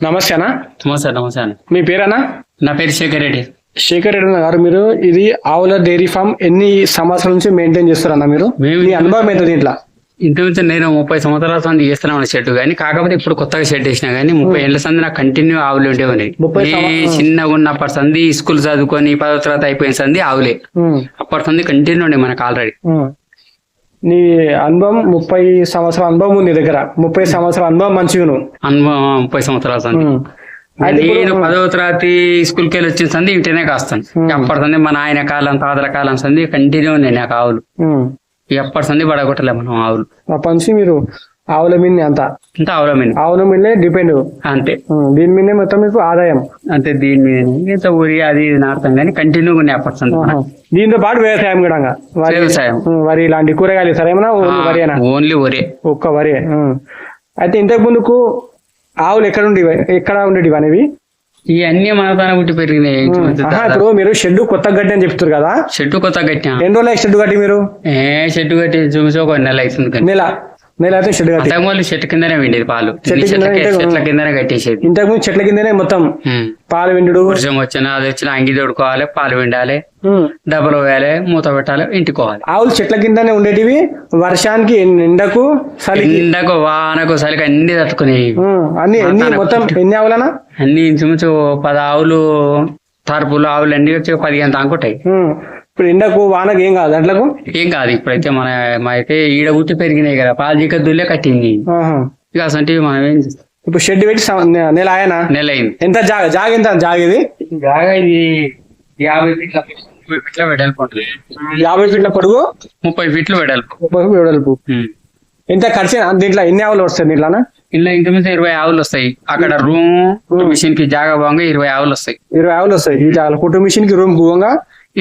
నమస్తే అన్న. నమస్తే నమస్తే అన్న. మీ పేరేనా నా పేరు శేఖర్ రెడ్డి. శేఖర్ రెడ్డి అన్న గారు మీరు ఇది ఆవుల డైరీ ఫామ్ ఎన్ని సంవత్సరాల నుంచి మెయింటైన్ చేస్తారన్న మీరు? మేము మీ అనుభవం ఎంత దీంట్లో? ఇంటి నుంచి నేను ముప్పై సంవత్సరాల సంది చేస్తున్నాను షెడ్ కానీ కాకపోతే ఇప్పుడు కొత్తగా షెడ్ వేసినా కానీ ముప్పై ఏళ్ళ సంది నాకు కంటిన్యూ ఆవులు సంవ- చిన్నగా ఉన్నప్పటి సంది స్కూల్ చదువుకొని పదో తరగతి అయిపోయిన సంది ఆవులే. అప్పటి సంది కంటిన్యూ ఉండే మనకు ఆల్రెడీ. నీ అనుభవం ముప్పై సంవత్సరాల అనుభవం ఉంది నీ దగ్గర. ముప్పై సంవత్సరాల అనుభవం మంచిగా నువ్వు అనుభవం ముప్పై సంవత్సరాల సంది నేను పదవ తరగతి స్కూల్కి వెళ్ళి వచ్చిన సంది ఇంటనే కాస్తాను. అప్పటి సంది మా నాయన కాలం తాతల కాలం సంది కంటిన్యూ ఉన్నాయి నాకు ఆవులు. ఎప్పటి సంది పడగొట్టలే మనం ఆవులు. అప్పటి నుంచి మీరు ఆవుల మీద అంత? అంతా ఆవుల మీద ఆవుల మీదే డిపెండ్. అంతే. దీని మీదే మొత్తం మీకు ఆదాయం? అంటే దీని మీద ఇంత ఊరి అది నాటుతాం కానీ అప్పటి సంది ఆహా. దీంతో పాటు వ్యవసాయం కూడా వరి వ్యవసాయం. వరి ఇలాంటి కూరగాయలు సరేమన్నా వరి అయినా ఓన్లీ ఒరే ఒక్క వరి. అయితే ఇంతకు ముందుకు ఆవులు ఎక్కడ ఉండేవి? ఎక్కడ ఉండేవి అనేవి? ఈ అన్ని మన తన పుట్టి పెరిగినాయి ఇప్పుడు మీరు షెడ్ కొత్త గడ్డి అని చెప్తారు కదా? చెట్టు కొత్త కట్టినా. ఎన్ని రోజులు షెడ్ కట్టి మీరు? ఏ చెట్టు కట్టి చూసి ఒక నెల అవుతుంది నెల. నెల అయితే షెడ్ కట్టి. చెట్టు కిందనే వెండేది పాలు. చెట్ల కిందనే కట్టేసేది. ఇంతకు ముందు చెట్ల కిందనే మొత్తం. పాలు విండు వర్షం వచ్చినా అది వచ్చినా అంగి తోడుకోవాలి పాలు విండాలి. డబ్బులు వేయాలి మూత పెట్టాలి ఇంటికోవాలి. ఆవులు చెట్ల కిందనే ఉండేటివి వర్షానికి ఎండకు ఎండకు వానకు చలికి అన్ని తట్టుకునేవి. అన్ని ఎన్ని మొత్తం ఎన్ని ఆవులనా అన్ని ఇంచుమించు పది ఆవులు తరపులు ఆవులు అన్ని వచ్చి పదిహేను తాకుంటాయి ఉమ్, ఇప్పుడు ఎండకు వానకు ఏం కాదు దాంట్లకు ఏం కాదు ఇప్పుడైతే మన అయితే ఈడ పుట్టి పెరిగినాయి కదా పాలు జీక దుల్లే కట్టింది. ఇక అసంటివి మనం ఏం చేస్తాం? ఇప్పుడు షెడ్ పెట్టి నెల ఆయనా నెల అయింది. ఎంత జాగ జాగ ఎంత జాగ ఇది బాగా ఇది యాభై ఫీట్ల ముప్పై ఫీట్ల వెడల్పు యాభై ఫీట్ల పొడుగు? ముప్పై ఫీట్లు వెడల్పు. ముప్పై ఫీట్ల వెడల్పు. ఎంత ఖర్చు దీంట్లో ఎన్ని ఆవులు వస్తాయి దీంట్లోనా? ఇంట్లో ఇంచుమించు ఇరవై ఆవులు వస్తాయి. అక్కడ రూమ్ మిషన్కి జాగా బాగా ఇరవై ఆవులు వస్తాయి. ఇరవై ఆవులు వస్తాయి. ఈ జాగ కుటుంబ మిషన్కి రూమ్ పోగా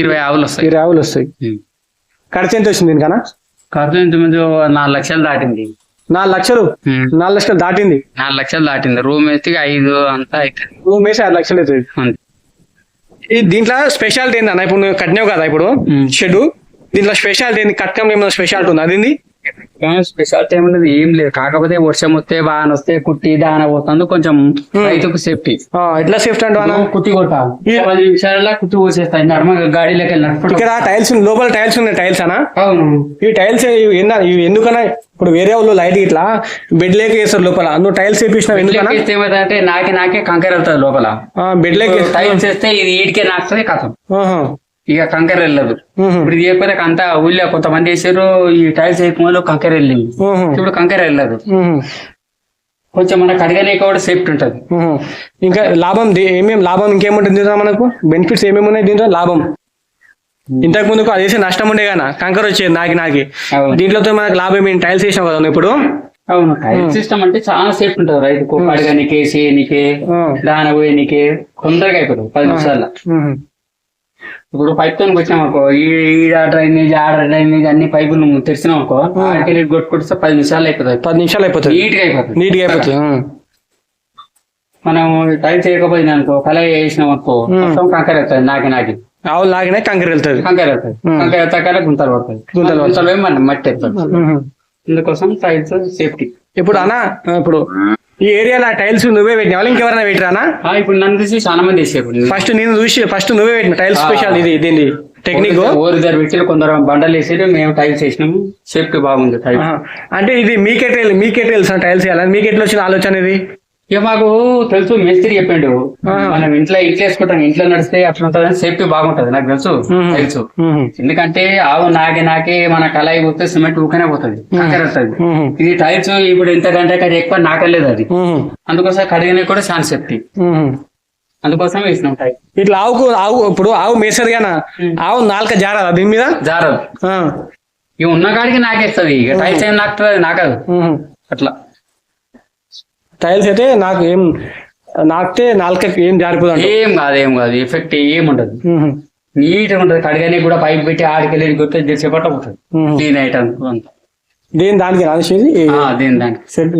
ఇరవై ఆవులు వస్తాయి. ఇరవై ఆవులు వస్తాయి. ఖర్చు ఎంత వచ్చింది దీనికన్నా? ఖర్చు ఇంచుమించు నాలుగు లక్షలు దాటింది. నాలుగు లక్షలు. నాలుగు లక్షలు దాటింది? నాలుగు లక్షలు దాటింది. రూమ్ వేస్తే ఐదు అంతా అవుతుంది రూమ్ వేసి ఆరు లక్షలు అవుతుంది. ఈ దీంట్లో స్పెషాలిటీ ఏందన్న? ఇప్పుడు నువ్వు కట్టినావు కదా ఇప్పుడు. షెడ్ దీంట్లో స్పెషాలిటీ ఏంది? కట్టడం ఏమైనా స్పెషాలిటీ ఉంది? అది ఏంది? స్పెషాలిటీ ఏమున్నది ఏం లేదు కాకపోతే వర్షం వస్తే వాన వస్తే కుట్టి దాన పోతుంది. కొంచెం రైతుకు సేఫ్టీ. ఎట్లా సేఫ్టీ అంటే కుట్టి కొట్టాలి పది నిమిషాలలో కుట్టి పోసేస్తాయి. నర్మ గాడిలోకి వెళ్ళినప్పుడు ఇక్కడ టైల్స్ లోపల టైల్స్ ఉన్నాయి టైల్స్ అనా? అవును. ఈ టైల్స్ ఎందుకన్నా? ఇప్పుడు వేరే వాళ్ళు లైట్ ఇట్లా బెడ్ లేక వేస్తారు లోపల. నువ్వు టైల్స్ వేపించినావు ఎందుకన్నా? ఏమవుతుందంటే నాకి నాకే కంకర వెళ్తుంది లోపల. బెడ్ లేక టైల్స్ చేస్తే ఇది ఈడికే నాకుతుంది కథం. ఇక కంకర వెళ్ళదు. ఇప్పుడు ఇది చెప్పిన అంతా ఊళ్ళో కొంతమంది వేసారు ఈ టైల్స్ వేయకుండా కంకర వెళ్ళింది. ఇప్పుడు కంకర వెళ్ళదు. కొంచెం మన కడగనే కూడా సేఫ్టీ ఉంటది. ఇంకా లాభం దే- ఏమేం లాభం ఇంకేముంటుంది దీంట్లో మనకు? బెనిఫిట్స్ ఏమేమి ఉన్నాయి దీంట్లో? లాభం. ఇంతకు ముందుకు అది వేసి నష్టం ఉండే కదా కంకర వచ్చేది నాకి నాకి. దీంట్లో మనకు లాభం ఏమి? టైల్స్ వేసినావు కదా ఇప్పుడు? అవును. సిస్టమ్ అంటే చాలా సేఫ్టీ ఉంటది రైతుకు కడగనికే చేయనికే మ్మ్. దాన పోయనికే తొందరగా అయిపోతుంది. పది నిమిషాల్లో. మ్మ్. ఇప్పుడు పైప్తో వచ్చాం అనుకో ఈ ఈడ డ్రైనేజ్ ఆడ డ్రైనేజ్ అన్ని పైపులు తెరిచినాం అనుకో ఆడికి కొట్టుకొస్తే పది నిమిషాలు అయిపోతుంది. పది నిమిషాలు అయిపోతుంది. నీట్గా అయిపోతుంది. నీట్గా అయిపోతుంది. మనం టైల్ చేయకపోయింది అనుకో కళాయి వేసినాం అనుకో మొత్తం కంకర అవుతుంది నాకి నాకి. ఆవులు లాగినా కంకర వెళ్తుంది. కంకర అవుతుంది. కంకర గుంతలు పడుతుంది గుంతలు గుంతలు మన మట్టి అవుతుంది మ్మ్. అందుకోసం టైల్స్ సేఫ్టీ ఇప్పుడు అన్న ఇప్పుడు ఈ ఏరియాలో టైల్స్ నువ్వే పెట్టినావా? ఇంకెవరైనా పెట్టిరానా? ఇప్పుడు నన్ను చూసి చాలా మంది వేసేప్పుడు ఫస్ట్ నేను చూసి ఫస్ట్ నువ్వే పెట్టిన టైల్స్ స్పెషల్ ఇది దీన్ని టెక్నిక్. ఓరి దగ్గర పెట్టి కొందరు బండలు వేసి మేము టైల్స్ వేసినాము. సేఫ్టీ బాగుంది టైల్స్. అంటే ఇది మీకే టైల్ మీకే టైల్స్ టైల్స్ వేయాలని మీకు ఎట్లా వచ్చిన ఆలోచన ఇది? ఇక మాకు తెలుసు మేస్త్రి చెప్పిండు. మనం ఇంట్లో ఇంట్లో వేసుకుంటాం ఇంట్లో నడిస్తే అట్లా ఉంటుంది సేఫ్టీ బాగుంటది నాకు తెలుసు తెలుసు. ఎందుకంటే ఆవు నాకే నాకే మన కళాయి పోతే సిమెంట్ ఊకనే పోతుంది వస్తుంది ఇది టైల్స్ ఇప్పుడు ఎంత గంట కడి ఎక్కువ నాకలేదు అది. అందుకోసం కడిగిన కూడా చాలా సేఫ్టీ. అందుకోసం వేసినాం టైల్. ఇట్లా ఆవుకు ఆవు ఇప్పుడు ఆవు మేసది గానా? ఆవు నాలుక జారదా దీని మీద? జారదు. ఇక ఉన్న కాడికి నాకేస్తుంది ఇక టైల్స్ ఏం నాకుతుంది నాకదు. అట్లా. టైల్స్ అయితే నాకు ఏం నాకితే నాలుక ఏం జారిపోదు అంట ఏం కాదు ఏం కాదు. ఎఫెక్ట్ ఏం ఉండదు. నీట్ ఉంటది. కడగానే కూడా పైప్ పెట్టి ఆడికెళ్ళి గుర్తు చేసేపట్ట పోతుంది. క్లీన్ ఐటమ్ దీని దానికి దీని దానికి? సెట్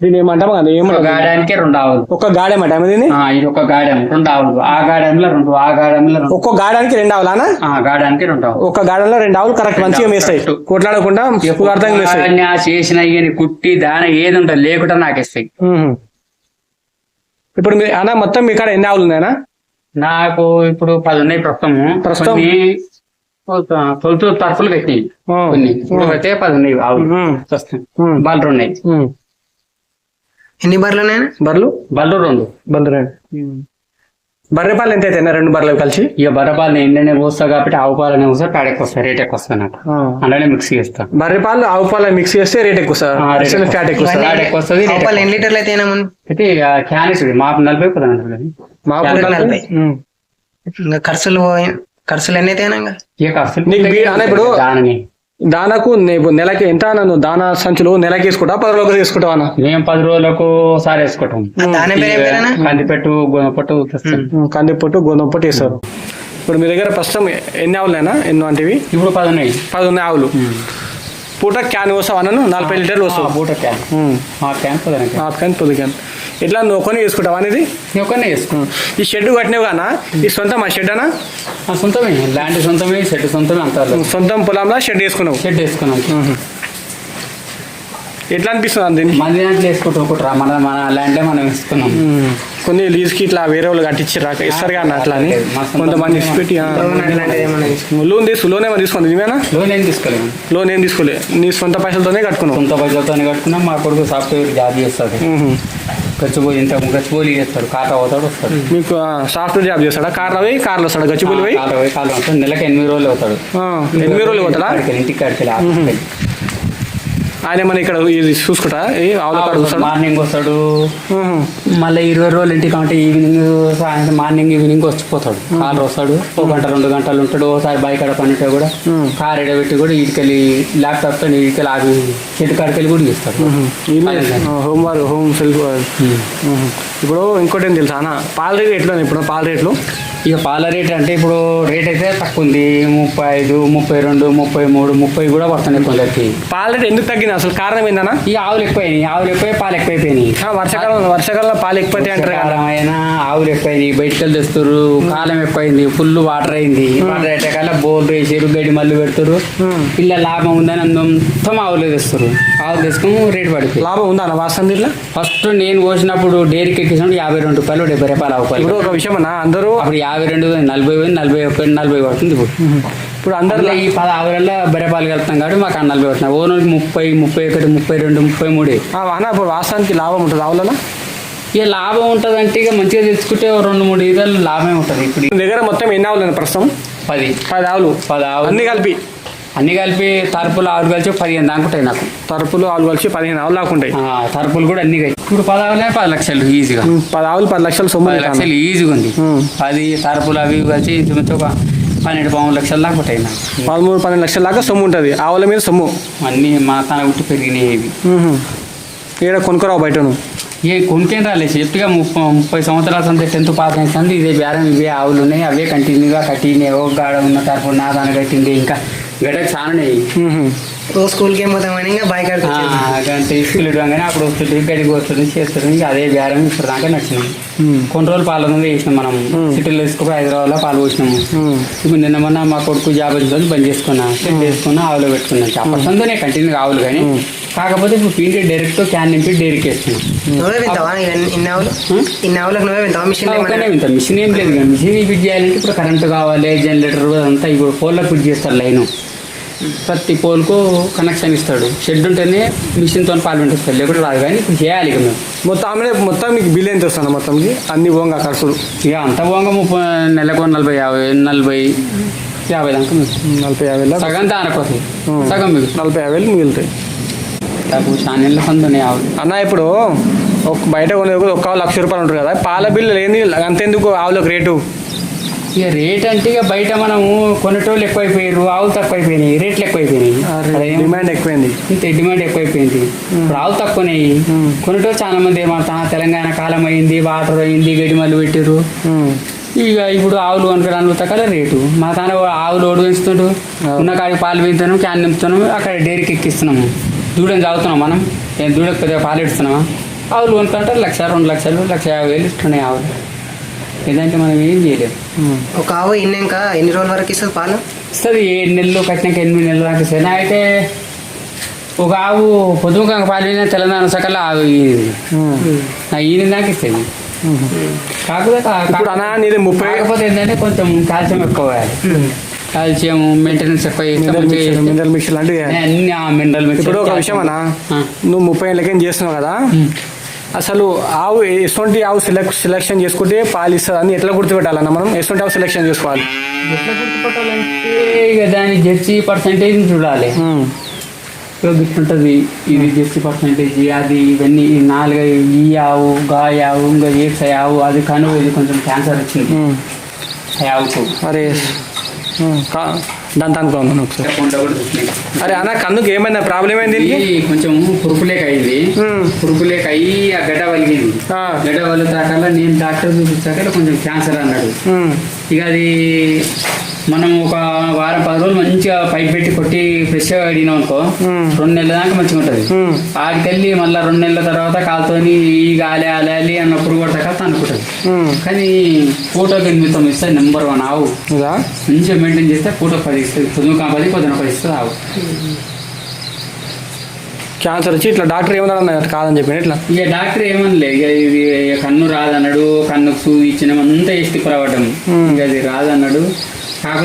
దీని ఏమంటాం? కదా ఒక ఏమంటాం గాడానికి రెండు ఆవులు. ఒక్క గాడేమంటాం దీన్ని ఆ, ఇది ఒక గాడెం రెండు ఆవులు. ఆ గాడెంలో రెండు ఆ గాడెంలో రెండు. ఒక్కో గాడానికి రెండు ఆవులానా ఆ గాడానికి రెండు ఆవులు. ఒక్క గాడంలో రెండు ఆవులు కరెక్ట్ మంచిగా మేస్తాయి. కొట్లాడకుండా అర్థంగా మేస్తాయి చేసిన కుట్టి దాన ఏది ఉంటుంది లేకుండా నాకేస్తాయి. ఇప్పుడు మీ అన్న మొత్తం మీ కాడ ఎన్ని ఆవులు ఉన్నాయనా నాకు ఇప్పుడు పది ఉన్నాయి ప్రస్తుతం? కొన్ని తొలుతూ తరపులు కట్టి ఆ. కొన్ని. ఇప్పుడు అయితే పది ఉన్నాయి ఆవులు. ప్రస్తుతం. బళ్ళు ఉన్నాయి. ఎన్ని బర్రెలున్నాయన బర్రెలు? బళ్ళు రెండు. బంధు రెండు. బర్రె పాలు ఎంత అయితే రెండు బర్రెలు కలిసి? ఇక బర్రపాలని ఎండనే పోస్తా కాబట్టి ఆవు పాలనే పోస్తా పేడకి వస్తా రేట్ ఎక్కువ వస్తా నాకు అలానే మిక్స్ చేస్తా. బర్రె పాలు ఆవు పాలు మిక్స్ చేస్తే రేట్ ఎక్కువ ఎక్కువ. ఫ్యాట్ ఎక్కువ ఫ్యాట్ ఎక్కువ వస్తుంది ఎక్కువ. ఎన్ని లీటర్లు అయితే అయితే ఇక క్యాన్ ఇస్తుంది మా నలభై పది అంటారు కదా మా ఫ్యాట్ ఊర్లో నలభై. ఖర్చులు ఖర్చులు ఎన్ని అయితే ఇంకా? అన్న ఇప్పుడు- దానిని. దానాకు నెలకి ఎంత నన్ను దానా సంచులు నెలకి వేసుకుంటా పది రోజులకు తీసుకుంటావా అన్న? మేము పది రోజులకు ఒకసారి వేసుకుంటాం. కందిపెట్టు ఉమ్, కందిపొట్టు గోధుమ పొట్టు వేస్తారు. ఇప్పుడు మీ దగ్గర ప్రస్తుతం ఎన్ని ఆవులేనా ఎన్నో అంటివి? ఇప్పుడు పది ఉన్నాయి. పది ఉన్నాయి ఆవులు. పూట క్యాన్ వస్తావు అన్నను? నలభై లీటర్లు వస్తావు బూట క్యాన్. ఆ క్యాన్ పది హాఫ్ క్యాన్ పొద్దు క్యాన్. ఇట్లా నువ్వు కొని వేసుకుంటావా అనేది? ఒక్కనే వేసుకో ఈ షెడ్ కట్టినవి కానా ఈ సొంతం మా షెడ్ అనా ఆ, సొంతమే. ల్యాండ్ సొంతమే షెడ్ సొంతమే అంతా సొంతం పొలంలో షెడ్ వేసుకున్నావు? షెడ్ వేసుకున్నాం. ఎట్లా అనిపిస్తుంది దీన్ని మన దాంట్లో వేసుకుంటాం ఒకటి రా. మన మన ల్యాండ్ మనం వేసుకున్నాం. కొన్ని లీజ్కి ఇట్లా వేరే వాళ్ళు కట్టించి రాక ఇస్తారు కానీ అట్లా అని. కొంతమంది. లోన్ తీసుకుంటే లోన్ తీసు లోన్ ఏమైనా తీసుకుంది ఇవేనా లోన్ ఏం తీసుకోలేము లోన్ ఏం తీసుకోలే. నీ సొంత పైసలతోనే కట్టుకున్నావు. సొంత పైసలతో కట్టుకున్నాం మా కొడుకు సాఫ్ట్వేర్ జాబ్ చేస్తాడు. గచ్చిపోయి ఇంత గచ్చిపోలి చేస్తాడు. కాట అవుతాడు వస్తాడు. మీకు సాఫ్ట్వేర్ జాబ్ చేస్తాడా? కార్లో పోయి కార్లో వస్తాడా? గచ్చిపూలి పోయి? వస్తాడు. నెలకి ఎనిమిది రోజులు అవుతాడు ఎనిమిది రోజులు పోతాడా? ఇంటికి కాడికి ఆయన మన ఇక్కడ ఇది చూసుకుంటా? ఏ ఆవుల కాడ చూస్తాడా? మార్నింగ్ వస్తాడు. మళ్ళీ ఇరవై రోజులు ఇంటికి అంటే ఈవినింగ్ సాయంత్రం మార్నింగ్ ఈవినింగ్ వచ్చిపోతాడు. కారు వస్తాడు. ఒక గంట రెండు గంటలు ఉంటాడు. ఒకసారి బైక్ అక్కడ పనిటే కూడా. కార్ ఎడబెట్టి కూడా ఇటుకెళ్ళి ల్యాప్టాప్తో ఇటుకెళ్ళి ఆగి చెట్టు కాడికెళ్ళి కూడా. ఈమె హోమ్ వారు హోమ్ సెల్ఫ్. ఇప్పుడు ఇంకోటి ఏం తెలుసా అన్న? పాల రేట్ ఎట్లా ఇప్పుడు పాల రేట్లు. ఇక పాల రేట్ అంటే ఇప్పుడు రేట్ అయితే తక్కువ ఉంది ముప్పై ఐదు ముప్పై రెండు ముప్పై మూడు ముప్పై కూడా పడుతున్నాయి కొందరికి. పాల రేట్ ఎందుకు తగ్గింది? అసలు కారణం ఏందన్నా? ఈ ఆవులు ఎక్కువైనాయి. ఆవులు ఎక్కువై పాలు ఎక్కువైపోయినాయి. వర్షాకాలం వర్షాకాలంలో పాలు ఎక్కువ అంటారు కాలం అయినా ఆవులు ఎక్కువైనాయి. బయటకు తెస్తారు కాలం ఎక్కువైంది. ఫుల్ వాటర్ అయింది. వాటర్ అయ్యేకాల బోర్లు వేసారు గడ్డి మళ్ళీ పెడతారు మ్మ్. పిల్ల లాభం ఉందని అందు మొత్తం ఆవులు తెస్తారు ఆవులు తెచ్చుకొని రేటు పడిపోయి లాభం ఉందా వాసన ఇట్లా ఫస్ట్ నేను పోసినప్పుడు డైరీకి ఎక్కించినప్పుడు యాభై రెండు రూపాయలు డెబ్బై రూపాయలు ఆవు ఇప్పుడు ఒక విషయం అన్న అందరూ అప్పుడు యాభై రెండు నలభై పోయింది నలభై ఒకటి నలభై పడుతుంది ఇప్పుడు. ఇప్పుడు అందరు అందులో ఈ పద ఆవులలో బెరపాలు కలుపుతాం కాబట్టి మాకు ఆ నలభై పడుతున్నాయి. ఓనర్కి ముప్పై ముప్పై ఒకటి ముప్పై రెండు ముప్పై మూడే. ఆ, అన్న ఇప్పుడు వాస్తవానికి లాభం ఉంటుంది? ఆవులలో? ఇక లాభం ఉంటుంది అంటే ఇక మంచిగా తెచ్చుకుంటే రెండు మూడు ఈదలు లాభమే ఉంటుంది. ఇప్పుడు దగ్గర మొత్తం ఎన్ని ఆవులు ప్రస్తుతం? పది. పది ఆవులు. పది ఆవులు. అన్ని కలిపి? అన్ని కలిపి తరపులు ఆవులు కలిసి పదిహేను దాకా ఉంటాయి నాకు. తరపులు ఆవులు కలిసి పదిహేను ఆవులు దాకా ఉంటాయి. ఆ, తరపులు కూడా అన్ని కలిసి ఇప్పుడు పది ఆవులే పది లక్షలు ఈజీగా. పది ఆవులు పది లక్షలు సొమ్ము పది. లక్షలు ఈజీగా ఉంది. పది తరపులు అవి కలిసి ఇంచుమించు ఒక పన్నెండు పదమూడు లక్షల దాకా ఉంటాయి నాకు. పదమూడు పన్నెండు లక్షల దాకా సొమ్ము ఉంటుంది. ఆవుల మీద సొమ్ము. అన్నీ మా తన ఉట్టి పెరిగినాయి ఇవి. ఈడ కొనుక్కరావు బయట నువ్వు ఏ కొనుకేం రాలేదు చెప్తుగా ముప్పై ముప్పై సంవత్సరాల సంది టెన్త్ పాస్ అవుతుంది ఇదే బేరం ఇవే ఆవులు ఉన్నాయి. అవే కంటిన్యూగా కట్టినాయి. ఒక గాడ ఉన్న తరపు నా దాని కట్టింది. ఇంకా గడకు చాలానే రోజు స్కూల్కి ఏమవుతామని ఇంకా బైక్. అంటే స్కూల్ ఇవ్వగానే అప్పుడు వస్తుంది గడికి వస్తుంది చేస్తుంది అదే బేరం ఇప్పుడు దాకా ఉమ్. కొన్ని రోజులు పాల వేసినాం మనం. సిటీలో తీసుకుపోయి హైదరాబాద్లో పాలు పోసినాము. ఇప్పుడు నిన్న మొన్న మా కొడుకు జాబ్ వచ్చిందని బంద్ చేసుకున్నా సెట్ చేసుకున్నా ఆవులో పెట్టుకున్నాను అప్పటితోనే కంటిన్యూగా ఆవులు కానీ కాకపోతే ఇప్పుడు పిండి డైరెక్ట్ క్యాన్ నింపి డైరెక్ట్ వేస్తున్నాం. మిషన్ ఏం లేదు మిషన్ ఫిట్ చేయాలంటే ఇప్పుడు కరెంట్ కావాలి జనరేటర్ అంతా ఇప్పుడు పోల్లో ఫిట్ చేస్తారు లైన్. ప్రతి పోల్కు కనెక్షన్ ఇస్తాడు. షెడ్ ఉంటేనే మిషన్తో పాలు పండిస్తాడు లేకుంటే రాదు. కానీ ఇప్పుడు చేయాలి ఇక మేము. మొత్తం ఆమె మొత్తం మీకు బిల్ ఎంత వస్తుంది మొత్తంకి? అన్ని పోగా ఖర్చులు? ఇక అంత పోగా ముప్పై నెలకు నలభై యాభై నలభై యాభై దాకా. నలభై యాభై సగం దానికోసం ఉం. సగం మిగులు. నలభై యాభై వేలు మిగులుతాయి. నాకు ఛానల్ పొందునే అన్న ఇప్పుడు ఒక బయట కొనేది ఒక లక్ష రూపాయలు ఉంటుంది కదా? పాల బిల్లు లేని అంతెందుకు ఆవులకు రేటు? ఇక రేట్ అంటే ఇక బయట మనము కొనేటోళ్ళు ఎక్కువైపోయారు ఆవులు తక్కువైపోయినాయి రేట్లు ఎక్కువైపోయినాయి. డిమాండ్ ఎక్కువైంది. ఇంత డిమాండ్ ఎక్కువైపోయింది. ఇప్పుడు ఆవులు తక్కువనాయి. కొనేటోళ్ళు చాలా మంది ఏమంటా తెలంగాణ కాలం అయింది వాటర్ అయింది గడి మళ్ళీ పెట్టారు ఉమ్. ఇక ఇప్పుడు ఆవులు కొనుక్కడానికి తక్కల రేటు. మా తాన ఆవులు ఓడి పెంచుతుండ్రు. ఉన్న కాడికి పాలు పెంచుతాను క్యాన్ నింపుతాను అక్కడ డైరీకి ఎక్కిస్తున్నాము. దూడని తాగుతున్నాం మనం. దూడకి పెద్దగా పాలు ఇస్తున్నామా ఆవులు కొనుక్కుంటే లక్ష రెండు లక్షలు లక్ష యాభై వేలు ఇస్తున్నాయి ఆవులు. ఏదంటే మనం ఏం చేయలేము. ఒక ఆవు ఇన్నాక ఎన్ని రోజుల వరకు ఇస్తుంది పాలు? ఇస్తుంది ఏడు నెలలు కట్టినాక ఎనిమిది నెలలు దాకా ఇస్తుంది. అయితే ఒక ఆవు పొద్దుగా పాలు తెలంగాణ సకల ఆవు ఈయన దాకా ఇస్తుంది. కాకపోతే ముప్పై కాకపోతే ఏంటంటే కొంచెం కాల్షియం ఎక్కువ కాల్షియం మెయింటెనెన్స్ ఎక్కువ మినరల్ మిక్చర్ లాంటివి చేస్తే అన్ని ఆ మినరల్ మిక్స్ ఇప్పుడు ఒక విషయం అన్నా నువ్వు ముప్పై ఏళ్ళకేం చేస్తున్నావు కదా? అసలు ఆవు ఎటువంటి ఆవు సెలెక్ట్ సెలెక్షన్ చేసుకుంటే పాలు ఇస్తుంది అని ఎట్లా గుర్తుపెట్టాలన్నా మనం? ఎటువంటి ఆవు సెలెక్షన్ చేసుకోవాలి? ఎట్లా గుర్తుపట్టాలంటే ఇక దాని జెర్సీ పర్సంటేజ్ చూడాలి. గిట్లుంటది. ఇది జెర్సీ పర్సంటేజ్ అది ఇవన్నీ ఈ నాలుగు ఈ ఆవు గా ఆవు ఇంకా ఏక్స్ ఆవు అది కను ఇది కొంచెం క్యాన్సర్ వచ్చింది. ఆవుకు. అరే. దాని దానికి ఉంది ఒకసారి. అరే అన్న కన్నుకి ఏమైందా ప్రాబ్లం ఇది కొంచెం పురుపులేక అయింది ఉమ్. పురుపులేక అయ్యి ఆ గడ్డ వలిగింది. ఆ. గడ్డ వలితాకల్లా నేను డాక్టర్ చూపించాక కొంచెం క్యాన్సర్ అన్నాడు. ఇక అది మనం ఒక వారం పది రోజులు మంచిగా పైప్ పెట్టి కొట్టి ఫ్రెష్గా అడిగినాం అనుకో. రెండు నెలల దాకా మంచిగా ఉంటుంది. ఆడికెళ్ళి మళ్ళీ రెండు నెలల తర్వాత కాలుతోని ఈ గాలి ఆలి అన్న పురుగు పడతాక అనుకుంటుంది. కానీ ఫోటో ఎనిమిది ఇస్తుంది నెంబర్ వన్ ఆవు. మంచిగా మెయింటైన్ చేస్తే ఫోటో పది ఇస్తుంది. పొద్దున పది పొద్దున పది ఇస్తుంది ఆవు. క్యాన్సర్ వచ్చి ఇట్లా డాక్టర్ ఏమన్నా కాదని చెప్పి ఇట్లా? ఇక డాక్టర్ ఏమనలే ఇక ఇది కన్ను రాదన్నాడు కన్నుకు సూది ఇచ్చిన అంతా తిప్పరావడం మ్మ్. ఇక అది రాదన్నాడు.